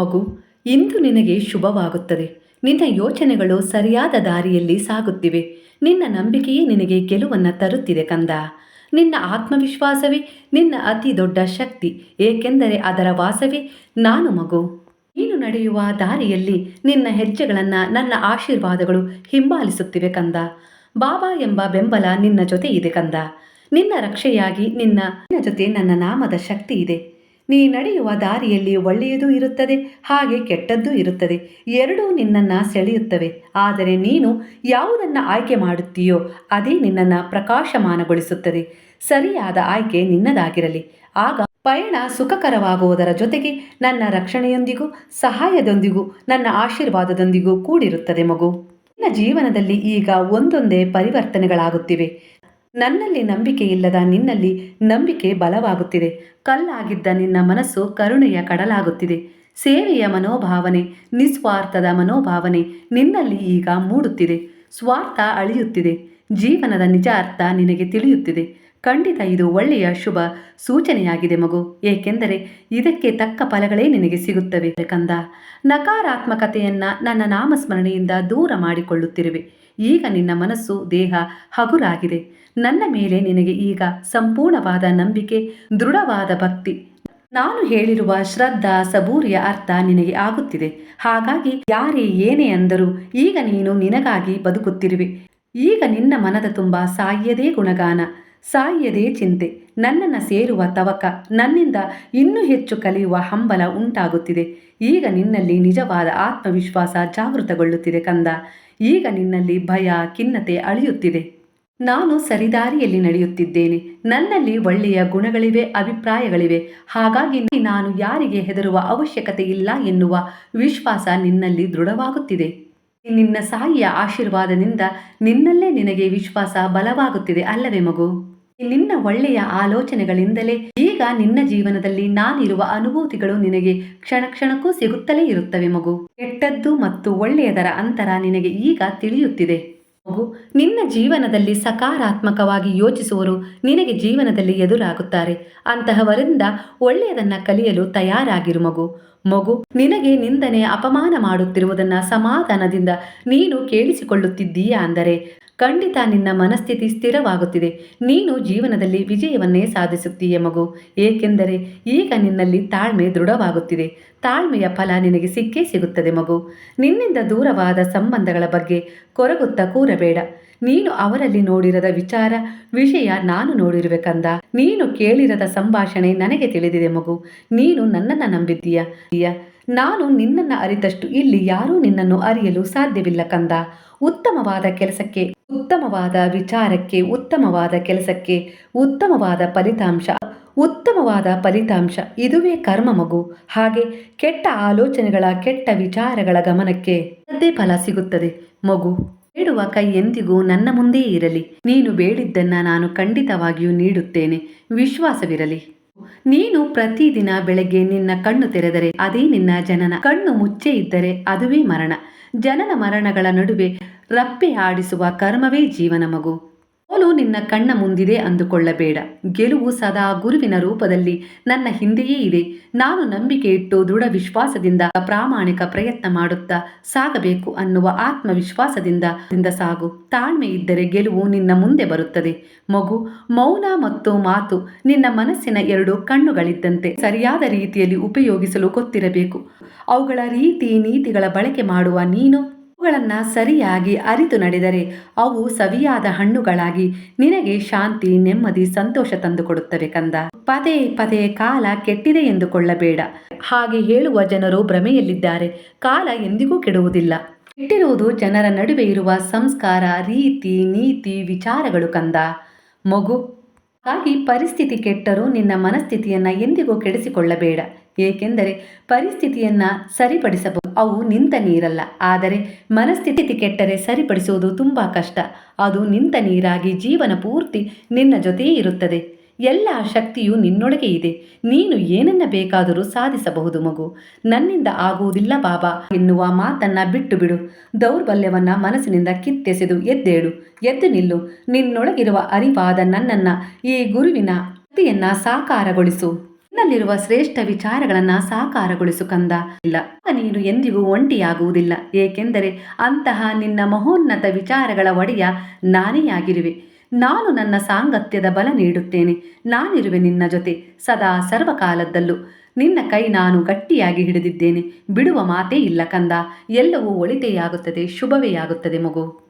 ಮಗು, ಇಂದು ನಿನಗೆ ಶುಭವಾಗುತ್ತದೆ. ನಿನ್ನ ಯೋಚನೆಗಳು ಸರಿಯಾದ ದಾರಿಯಲ್ಲಿ ಸಾಗುತ್ತಿವೆ. ನಿನ್ನ ನಂಬಿಕೆಯೇ ನಿನಗೆ ಗೆಲುವನ್ನು ತರುತ್ತಿದೆ ಕಂದ. ನಿನ್ನ ಆತ್ಮವಿಶ್ವಾಸವೇ ನಿನ್ನ ಅತಿ ದೊಡ್ಡ ಶಕ್ತಿ, ಏಕೆಂದರೆ ಅದರ ವಾಸವೇ ನಾನು ಮಗು. ನೀನು ನಡೆಯುವ ದಾರಿಯಲ್ಲಿ ನಿನ್ನ ಹೆಜ್ಜೆಗಳನ್ನು ನನ್ನ ಆಶೀರ್ವಾದಗಳು ಹಿಂಬಾಲಿಸುತ್ತಿವೆ ಕಂದ. ಬಾಬಾ ಎಂಬ ಬೆಂಬಲ ನಿನ್ನ ಜೊತೆ ಇದೆ ಕಂದ. ನಿನ್ನ ರಕ್ಷೆಯಾಗಿ ನಿನ್ನ ನಿನ್ನ ಜೊತೆ ನನ್ನ ನಾಮದ ಶಕ್ತಿ ಇದೆ ನೀ ನಡೆಯುವ ದಾರಿಯಲ್ಲಿ ಒಳ್ಳೆಯದೂ ಇರುತ್ತದೆ, ಹಾಗೆ ಕೆಟ್ಟದ್ದೂ ಇರುತ್ತದೆ. ಎರಡೂ ನಿನ್ನನ್ನು ಸೆಳೆಯುತ್ತವೆ. ಆದರೆ ನೀನು ಯಾವುದನ್ನು ಆಯ್ಕೆ ಮಾಡುತ್ತೀಯೋ, ಅದೇ ನಿನ್ನನ್ನು ಪ್ರಕಾಶಮಾನಗೊಳಿಸುತ್ತದೆ. ಸರಿಯಾದ ಆಯ್ಕೆ ನಿನ್ನದಾಗಿರಲಿ. ಆಗ ಪಯಣ ಸುಖಕರವಾಗುವುದರ ಜೊತೆಗೆ ನನ್ನ ರಕ್ಷಣೆಯೊಂದಿಗೂ, ಸಹಾಯದೊಂದಿಗೂ, ನನ್ನ ಆಶೀರ್ವಾದದೊಂದಿಗೂ ಕೂಡಿರುತ್ತದೆ ಮಗು. ನಿನ್ನ ಜೀವನದಲ್ಲಿ ಈಗ ಒಂದೊಂದೇ ಪರಿವರ್ತನೆಗಳಾಗುತ್ತಿವೆ. ನನ್ನಲ್ಲಿ ನಂಬಿಕೆ ಇಲ್ಲದ ನಿನ್ನಲ್ಲಿ ನಂಬಿಕೆ ಬಲವಾಗುತ್ತಿದೆ. ಕಲ್ಲಾಗಿದ್ದ ನಿನ್ನ ಮನಸ್ಸು ಕರುಣೆಯ ಕಡಲಾಗುತ್ತಿದೆ. ಸೇವೆಯ ಮನೋಭಾವನೆ, ನಿಸ್ವಾರ್ಥದ ಮನೋಭಾವನೆ ನಿನ್ನಲ್ಲಿ ಈಗ ಮೂಡುತ್ತಿದೆ. ಸ್ವಾರ್ಥ ಅಳಿಯುತ್ತಿದೆ. ಜೀವನದ ನಿಜ ಅರ್ಥ ನಿನಗೆ ತಿಳಿಯುತ್ತಿದೆ. ಖಂಡಿತ ಇದು ಒಳ್ಳೆಯ ಶುಭ ಸೂಚನೆಯಾಗಿದೆ ಮಗು. ಏಕೆಂದರೆ ಇದಕ್ಕೆ ತಕ್ಕ ಫಲಗಳೇ ನಿನಗೆ ಸಿಗುತ್ತವೆ ಕಂದ. ನಕಾರಾತ್ಮಕತೆಯನ್ನು ನನ್ನ ನಾಮಸ್ಮರಣೆಯಿಂದ ದೂರ ಮಾಡಿಕೊಳ್ಳುತ್ತಿರುವೆ. ಈಗ ನಿನ್ನ ಮನಸ್ಸು ದೇಹ ಹಗುರಾಗಿದೆ. ನನ್ನ ಮೇಲೆ ನಿನಗೆ ಈಗ ಸಂಪೂರ್ಣವಾದ ನಂಬಿಕೆ, ದೃಢವಾದ ಭಕ್ತಿ. ನಾನು ಹೇಳಿರುವ ಶ್ರದ್ಧಾ ಸಬೂರಿಯ ಅರ್ಥ ನಿನಗೆ ಆಗುತ್ತಿದೆ. ಹಾಗಾಗಿ ಯಾರೇ ಏನೇ ಅಂದರೂ ಈಗ ನೀನು ನಿನಗಾಗಿ ಬದುಕುತ್ತಿರುವೆ. ಈಗ ನಿನ್ನ ಮನದ ತುಂಬ ಸಾಯ್ಯದೇ ಗುಣಗಾನ, ಸಾಯ್ಯದೇ ಚಿಂತೆ. ನನ್ನನ್ನು ಸೇರುವ ತವಕ, ನನ್ನಿಂದ ಇನ್ನೂ ಹೆಚ್ಚು ಕಲಿಯುವ ಹಂಬಲ ಉಂಟಾಗುತ್ತಿದೆ. ಈಗ ನಿನ್ನಲ್ಲಿ ನಿಜವಾದ ಆತ್ಮವಿಶ್ವಾಸ ಜಾಗೃತಗೊಳ್ಳುತ್ತಿದೆ ಕಂದ. ಈಗ ನಿನ್ನಲ್ಲಿ ಭಯ, ಖಿನ್ನತೆ ಅಳಿಯುತ್ತಿದೆ. ನಾನು ಸರಿದಾರಿಯಲ್ಲಿ ನಡೆಯುತ್ತಿದ್ದೇನೆ. ನನ್ನಲ್ಲಿ ಒಳ್ಳೆಯ ಗುಣಗಳಿವೆ, ಅಭಿಪ್ರಾಯಗಳಿವೆ. ಹಾಗಾಗಿ ನಾನು ಯಾರಿಗೆ ಹೆದರುವ ಅವಶ್ಯಕತೆ ಇಲ್ಲ ಎನ್ನುವ ವಿಶ್ವಾಸ ನಿನ್ನಲ್ಲಿ ದೃಢವಾಗುತ್ತಿದೆ. ನಿನ್ನ ಸಾಯಿಯ ಆಶೀರ್ವಾದದಿಂದ ನಿನ್ನಲ್ಲೇ ನಿನಗೆ ವಿಶ್ವಾಸ ಬಲವಾಗುತ್ತಿದೆ ಅಲ್ಲವೇ ಮಗು? ನಿನ್ನ ಒಳ್ಳೆಯ ಆಲೋಚನೆಗಳಿಂದಲೇ ಈಗ ನಿನ್ನ ಜೀವನದಲ್ಲಿ ನಾನಿರುವ ಅನುಭೂತಿಗಳು ನಿನಗೆ ಕ್ಷಣ ಕ್ಷಣಕ್ಕೂ ಸಿಗುತ್ತಲೇ ಇರುತ್ತವೆ ಮಗು. ಕೆಟ್ಟದ್ದು ಮತ್ತು ಒಳ್ಳೆಯದರ ಅಂತರ ನಿನಗೆ ಈಗ ತಿಳಿಯುತ್ತಿದೆ. ಮಗು, ನಿನ್ನ ಜೀವನದಲ್ಲಿ ಸಕಾರಾತ್ಮಕವಾಗಿ ಯೋಚಿಸುವರು ನಿನಗೆ ಜೀವನದಲ್ಲಿ ಎದುರಾಗುತ್ತಾರೆ. ಅಂತಹವರಿಂದ ಒಳ್ಳೆಯದನ್ನ ಕಲಿಯಲು ತಯಾರಾಗಿರು ಮಗು. ಮಗು, ನಿನಗೆ ನಿಂದನೆ ಅಪಮಾನ ಮಾಡುತ್ತಿರುವುದನ್ನ ಸಮಾಧಾನದಿಂದ ನೀನು ಕೇಳಿಸಿಕೊಳ್ಳುತ್ತಿದ್ದೀಯಾ ಅಂದರೆ, ಖಂಡಿತ ನಿನ್ನ ಮನಸ್ಥಿತಿ ಸ್ಥಿರವಾಗುತ್ತಿದೆ. ನೀನು ಜೀವನದಲ್ಲಿ ವಿಜಯವನ್ನೇ ಸಾಧಿಸುತ್ತೀಯ ಮಗು? ಏಕೆಂದರೆ ಈಗ ನಿನ್ನಲ್ಲಿ ತಾಳ್ಮೆ ದೃಢವಾಗುತ್ತಿದೆ. ತಾಳ್ಮೆಯ ಫಲ ನಿನಗೆ ಸಿಕ್ಕೇ ಸಿಗುತ್ತದೆ ಮಗು. ನಿನ್ನಿಂದ ದೂರವಾದ ಸಂಬಂಧಗಳ ಬಗ್ಗೆ ಕೊರಗುತ್ತ ಕೂರಬೇಡ. ನೀನು ಅವರಲ್ಲಿ ನೋಡಿರದ ವಿಚಾರ, ವಿಷಯ ನಾನು ನೋಡಿರುವೆ ಕಂದ. ನೀನು ಕೇಳಿರದ ಸಂಭಾಷಣೆ ನನಗೆ ತಿಳಿದಿದೆ ಮಗು. ನೀನು ನನ್ನನ್ನು ನಂಬಿದ್ದೀಯ? ನಾನು ನಿನ್ನನ್ನು ಅರಿತಷ್ಟು ಇಲ್ಲಿ ಯಾರೂ ನಿನ್ನನ್ನು ಅರಿಯಲು ಸಾಧ್ಯವಿಲ್ಲ ಕಂದ. ಉತ್ತಮವಾದ ಕೆಲಸಕ್ಕೆ, ಉತ್ತಮವಾದ ವಿಚಾರಕ್ಕೆ, ಉತ್ತಮವಾದ ಕೆಲಸಕ್ಕೆ, ಉತ್ತಮವಾದ ಫಲಿತಾಂಶ ಉತ್ತಮವಾದ ಫಲಿತಾಂಶ ಇದುವೇ ಕರ್ಮ ಮಗು. ಹಾಗೆ ಕೆಟ್ಟ ಆಲೋಚನೆಗಳ ಕೆಟ್ಟ ವಿಚಾರಗಳ ಗಮನಕ್ಕೆ ಅದೇ ಫಲ ಸಿಗುತ್ತದೆ ಮಗು. ಬೇಡುವ ಕೈ ಎಂದಿಗೂ ನನ್ನ ಮುಂದೆ ಇರಲಿ. ನೀನು ಬೇಡಿದ್ದನ್ನ ನಾನು ಖಂಡಿತವಾಗಿಯೂ ನೀಡುತ್ತೇನೆ. ವಿಶ್ವಾಸವಿರಲಿ. ನೀನು ಪ್ರತಿದಿನ ಬೆಳಗ್ಗೆ ನಿನ್ನ ಕಣ್ಣು ತೆರೆದರೆ ಅದೇ ನಿನ್ನ ಜನನ. ಕಣ್ಣು ಮುಚ್ಚೆ ಇದ್ದರೆ ಅದುವೇ ಮರಣ. ಜನನ ಮರಣಗಳ ನಡುವೆ ರಪ್ಪೆ ಆಡಿಸುವ ಕರ್ಮವೇ ಜೀವನ ಮಗು. ಸೋಲು ನಿನ್ನ ಕಣ್ಣ ಮುಂದಿದೆ ಅಂದುಕೊಳ್ಳಬೇಡ. ಗೆಲುವು ಸದಾ ಗುರುವಿನ ರೂಪದಲ್ಲಿ ನನ್ನ ಹಿಂದೆಯೇ ಇದೆ. ನಾನು ನಂಬಿಕೆ ಇಟ್ಟು ದೃಢ ವಿಶ್ವಾಸದಿಂದ ಪ್ರಾಮಾಣಿಕ ಪ್ರಯತ್ನ ಮಾಡುತ್ತಾ ಸಾಗಬೇಕು ಅನ್ನುವ ಆತ್ಮವಿಶ್ವಾಸದಿಂದ ಸಾಗು. ತಾಳ್ಮೆ ಇದ್ದರೆ ಗೆಲುವು ನಿನ್ನ ಮುಂದೆ ಬರುತ್ತದೆ. ಮಗು, ಮೌನ ಮತ್ತು ಮಾತು ನಿನ್ನ ಮನಸ್ಸಿನ ಎರಡು ಕಣ್ಣುಗಳಿದ್ದಂತೆ ಸರಿಯಾದ ರೀತಿಯಲ್ಲಿ ಉಪಯೋಗಿಸಲು ಗೊತ್ತಿರಬೇಕು. ಅವುಗಳ ರೀತಿ ನೀತಿಗಳ ಬಳಕೆ ಮಾಡುವ ನೀನು ಅವುಗಳನ್ನು ಸರಿಯಾಗಿ ಅರಿತು ನಡೆದರೆ ಅವು ಸವಿಯಾದ ಹಣ್ಣುಗಳಾಗಿ ನಿನಗೆ ಶಾಂತಿ, ನೆಮ್ಮದಿ, ಸಂತೋಷ ತಂದುಕೊಡುತ್ತವೆ ಕಂದ. ಪದೇ ಪದೇ ಕಾಲ ಕೆಟ್ಟಿದೆ ಎಂದುಕೊಳ್ಳಬೇಡ. ಹಾಗೆ ಹೇಳುವ ಜನರು ಭ್ರಮೆಯಲ್ಲಿದ್ದಾರೆ. ಕಾಲ ಎಂದಿಗೂ ಕೆಡುವುದಿಲ್ಲ. ಕೆಟ್ಟಿರುವುದು ಜನರ ನಡುವೆ ಇರುವ ಸಂಸ್ಕಾರ, ರೀತಿ, ನೀತಿ, ವಿಚಾರಗಳು ಕಂದ. ಮಗು, ಹಾಗಾಗಿ ಪರಿಸ್ಥಿತಿ ಕೆಟ್ಟರೂ ನಿನ್ನ ಮನಸ್ಥಿತಿಯನ್ನ ಎಂದಿಗೂ ಕೆಡಿಸಿಕೊಳ್ಳಬೇಡ. ಏಕೆಂದರೆ ಪರಿಸ್ಥಿತಿಯನ್ನ ಸರಿಪಡಿಸಬಹುದು. ಅವು ನಿಂತ ನೀರಲ್ಲ. ಆದರೆ ಮನಸ್ಥಿತಿ ಕೆಟ್ಟರೆ ಸರಿಪಡಿಸುವುದು ತುಂಬಾ ಕಷ್ಟ. ಅದು ನಿಂತ ನೀರಾಗಿ ಜೀವನ ಪೂರ್ತಿ ನಿನ್ನ ಜೊತೆಯೇ ಇರುತ್ತದೆ. ಎಲ್ಲ ಶಕ್ತಿಯು ನಿನ್ನೊಳಗೆ ಇದೆ. ನೀನು ಏನನ್ನ ಬೇಕಾದರೂ ಸಾಧಿಸಬಹುದು ಮಗು. ನನ್ನಿಂದ ಆಗುವುದಿಲ್ಲ ಬಾಬಾ. ಎನ್ನುವ ಮಾತನ್ನ ಬಿಟ್ಟು ಬಿಡು ದೌರ್ಬಲ್ಯವನ್ನ ಮನಸ್ಸಿನಿಂದ ಕಿತ್ತೆಸೆದು ಎದ್ದೇಳು. ಎದ್ದು ನಿಲ್ಲು. ನಿನ್ನೊಳಗಿರುವ ಅರಿವಾದ ನನ್ನನ್ನ ಈ ಗುರುವಿನ ಶಕ್ತಿಯನ್ನ ಸಾಕಾರಗೊಳಿಸು. ನಿನ್ನಲ್ಲಿರುವ ಶ್ರೇಷ್ಠ ವಿಚಾರಗಳನ್ನ ಸಾಕಾರಗೊಳಿಸು ಕಂದ. ಇಲ್ಲ, ನೀನು ಎಂದಿಗೂ ಒಂಟಿಯಾಗುವುದಿಲ್ಲ. ಏಕೆಂದರೆ ಅಂತಹ ನಿನ್ನ ಮಹೋನ್ನತ ವಿಚಾರಗಳ ಒಡೆಯ ನಾನೇ ಆಗಿರುವೆ ನಾನು ನನ್ನ ಸಾಂಗತ್ಯದ ಬಲ ನೀಡುತ್ತೇನೆ. ನಾನಿರುವೆ ನಿನ್ನ ಜೊತೆ. ಸದಾ ಸರ್ವಕಾಲದಲ್ಲೂ. ನಿನ್ನ ಕೈ ನಾನು ಗಟ್ಟಿಯಾಗಿ ಹಿಡಿದಿದ್ದೇನೆ. ಬಿಡುವ ಮಾತೇ ಇಲ್ಲ ಕಂದ. ಎಲ್ಲವೂ ಒಳಿತೆಯಾಗುತ್ತದೆ, ಶುಭವೇ ಆಗುತ್ತದೆ ಮಗು.